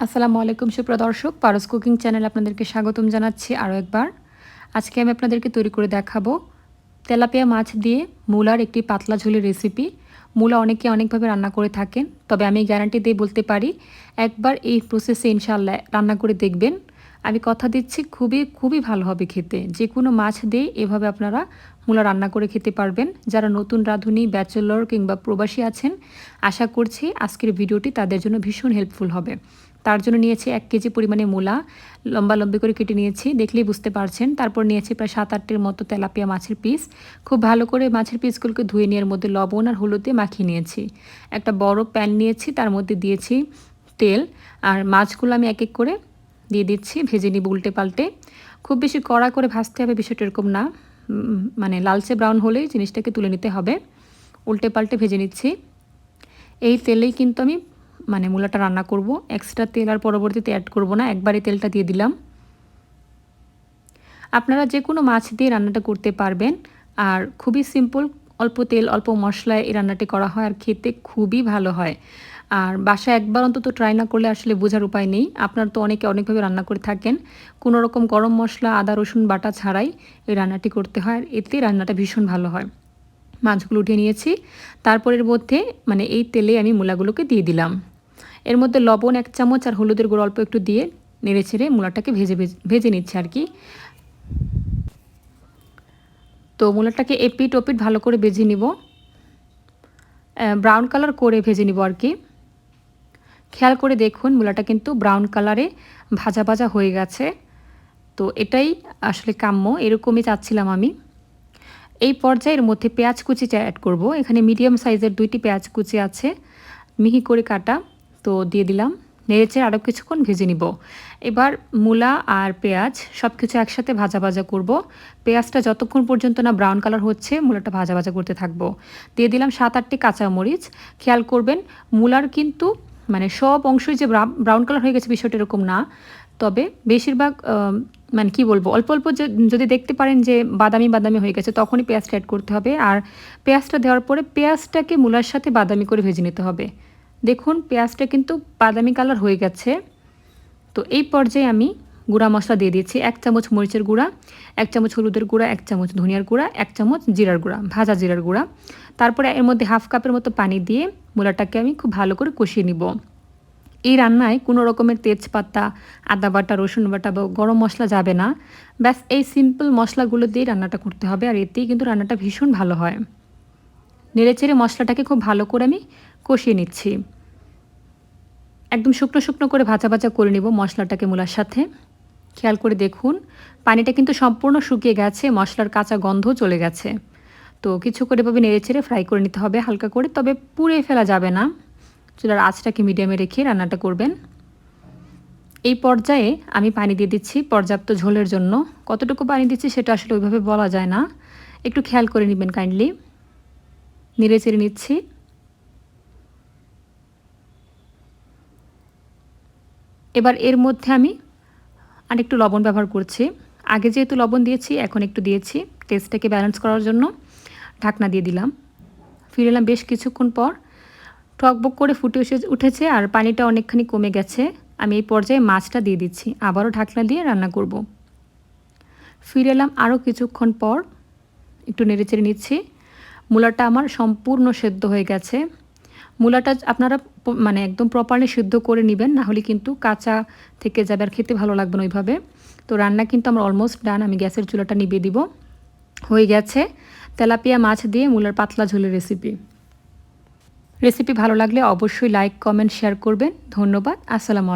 আসসালামু আলাইকুম সুপ্রদর্শক পারস cooking channel আপনাদেরকে স্বাগতম জানাচ্ছি আরও একবার। আজকে আমি আপনাদেরকে তৈরি করে দেখাবো তেলাপিয়া মাছ দিয়ে মূলার একটি পাতলা ঝুলি রেসিপি মূলা অনেকে অনেকভাবে রান্না করে থাকেন, তবে আমি গ্যারান্টি দিয়ে বলতে পারি, একবার এই প্রসেসে ইনশাল্লাহ রান্না করে দেখবেন। আমি কথা দিচ্ছি, খুবই খুবই ভালো হবে খেতে। যে কোনো মাছ দিয়ে এভাবে আপনারা মূলা রান্না করে খেতে পারবেন। যারা নতুন রাঁধুনি, ব্যাচেলর কিংবা প্রবাসী আছেন, আশা করছি আজকের ভিডিওটি তাদের জন্য ভীষণ হেল্পফুল হবে। তার জন্য নিয়েছি এক কেজি পরিমাণে মূলা। লম্বা লম্বি করে কেটে নিয়েছি, দেখলেই বুঝতে পারছেন। তারপর নিয়েছি প্রায় সাত, আটটির মতো তেলাপিয়া মাছের পিস। খুব ভালো করে মাছের পিসগুলোকে ধুয়ে নিয়ে মধ্যে লবণ আর হলুদ মাখিয়ে নিয়েছি। একটা বড় প্যান নিয়েছি, তার মধ্যে দিয়েছি তেল। আর মাছগুলো আমি এক এক করে দিয়ে দিচ্ছি, ভেজে নিব উল্টে পাল্টে। খুব বেশি কড়া করে ভাজতে হবে বিষয়টা এরকম না। মানে লালচে ব্রাউন হলেই জিনিসটাকে তুলে নিতে হবে। উল্টে পাল্টে ভেজে নিচ্ছি। এই তেলেই কিন্তু আমি মানে মূলাটা রান্না করব। এক্সট্রা তেল আর পরবর্তীতে অ্যাড করব না, একবারে তেলটা দিয়ে দিলাম। আপনারা যে কোনো মাছ দিয়ে রান্নাটা করতে পারবেন। আর খুবই সিম্পল অল্প তেল, অল্প মশলায় এই রান্নাটি করা হয়। আর খেতে খুবই ভালো হয়। আর বাসায় একবার অন্তত ট্রাই না করলে আসলে বোঝার উপায় নেই। আপনার তো অনেকে অনেকভাবে রান্না করে থাকেন। কোনো রকম গরম মশলা, আদা, রসুন, বাটা ছাড়াই এই রান্নাটি করতে হয়। আর এতে রান্নাটা ভীষণ ভালো হয়। মাছগুলো উঠিয়ে নিয়েছি। তারপরের মধ্যে মানে এই তেলে আমি মূলাগুলোকে দিয়ে দিলাম। এর মধ্যে লবণ এক চামচ আর হলুদের গুঁড়ো অল্প একটু দিয়ে নেড়ে ছেড়ে মূলাটাকে ভেজে ভেজে নিচ্ছে আর কি। তো মূলাটাকে এপিট ওপিট ভালো করে ভেজে নিব। ব্রাউন কালার করে ভেজে নিব আর কি। খেয়াল করে দেখুন, মূলাটা কিন্তু ব্রাউন কালারে ভাজা ভাজা হয়ে গেছে। তো এটাই আসলে কাম্য, এরকমই চাচ্ছিলাম আমি। এই পর্যায়ের মধ্যে পেঁয়াজ কুচিটা অ্যাড করব। এখানে মিডিয়াম সাইজের দুইটি পেঁয়াজ কুচি আছে, মিহি করে কাটা। তো দিয়ে দিলাম নেড়েচে আরও কিছুক্ষণ ভেজে নিব। এবার মূলা আর পেঁয়াজ সব কিছু একসাথে ভাজা ভাজা করব। পেঁয়াজটা যতক্ষণ পর্যন্ত না ব্রাউন কালার হচ্ছে, মূলাটা ভাজা ভাজা করতে থাকব। দিয়ে দিলাম সাত আটটি কাঁচামরিচ। খেয়াল করবেন, মূলার কিন্তু মানে সব অংশই যে ব্রাউন কালার হয়ে গেছে বিষয়টা এরকম না। তবে বেশিরভাগ মানে কি বলব, অল্প অল্প যদি দেখতে পারেন যে বাদামি বাদামি হয়ে গেছে, তখনই পেঁয়াজটা অ্যাড করতে হবে। আর পেঁয়াজটা দেওয়ার পরে পেঁয়াজটাকে মূলার সাথে বাদামি করে ভেজে নিতে হবে। দেখুন, পেঁয়াজটা কিন্তু বাদামি কালার হয়ে গেছে। তো এই পর্যায়ে আমি গুঁড়া মশলা দিয়ে দিয়েছি। এক চামচ মরিচের গুঁড়া, এক চামচ হলুদের গুঁড়া, এক চামচ ধনিয়ার গুঁড়া, এক চামচ জিরার গুঁড়া, ভাজা জিরার গুঁড়া। তারপরে এর মধ্যে হাফ কাপের মতো পানি দিয়ে মূলাটাকে আমি খুব ভালো করে কষিয়ে নিব। এই রান্নায় কোনো রকমের তেজপাতা, আদা বাটা, রসুন বাটা বা গরম মশলা যাবে না। ব্যাস, এই সিম্পল মশলাগুলো দিয়েই রান্নাটা করতে হবে আর এতেই কিন্তু রান্নাটা ভীষণ ভালো হয়। নেড়েচেড়ে মশলাটাকে খুব ভালো করে আমি কষিয়ে নিচ্ছি। একদম শুকনো শুকনো করে ভাজা ভাজা করে নিব মশলাটাকে মূলার সাথে। খেয়াল করে দেখুন, পানিটা কিন্তু সম্পূর্ণ শুকিয়ে গেছে, মশলার কাঁচা গন্ধ চলে গেছে। তো কিছু করে এভাবে নেড়ে ছেড়ে ফ্রাই করে নিতে হবে হালকা করে, তবে পুড়ে ফেলা যাবে না। চুলার আঁচটাকে মিডিয়ামে রেখে রান্নাটা করবেন। এই পর্যায়ে আমি পানি দিয়ে দিচ্ছি পর্যাপ্ত ঝোলের জন্য। কতটুকু পানি দিচ্ছি সেটা আসলে ওইভাবে বলা যায় না। একটু খেয়াল করে নেবেন কাইন্ডলি নেড়ে চেড়ে নিচ্ছি। এবার এর মধ্যে আমি আরেকটু লবণ ব্যবহার করছি। আগে যেহেতু লবণ দিয়েছি, এখন একটু দিয়েছি। টেস্টটাকে ব্যালেন্স করার জন্য। ঢাকনা দিয়ে দিলাম। ফিরে এলাম বেশ কিছুক্ষণ পর। টকবক করে ফুটে এসে উঠেছে আর পানিটা অনেকখানি কমে গেছে। আমি এই পর্যায়ে মাছটা দিয়ে দিচ্ছি। আবারও ঢাকনা দিয়ে রান্না করব। ফিরে এলাম আরও কিছুক্ষণ পর। একটু নেড়েচেড়ে নিচ্ছি। মূলাটা আমার সম্পূর্ণ সেদ্ধ হয়ে গেছে। মূলাটা আপনারা মানে একদম প্রপারলি সিদ্ধ করে নেবেন নাহলে কিন্তু কাঁচা থেকে যাবে আর খেতে ভালো লাগবে না ওইভাবে। তো রান্না কিন্তু আমার অলমোস্ট ডান আমি গ্যাসের চুলাটা নিবিয়ে দিব। হয়ে গেছে। তেলাপিয়া মাছ দিয়ে মূলার পাতলা ঝোলের রেসিপি রেসিপি ভালো লাগলে অবশ্যই লাইক কমেন্ট শেয়ার করবেন। ধন্যবাদ। আসসালামু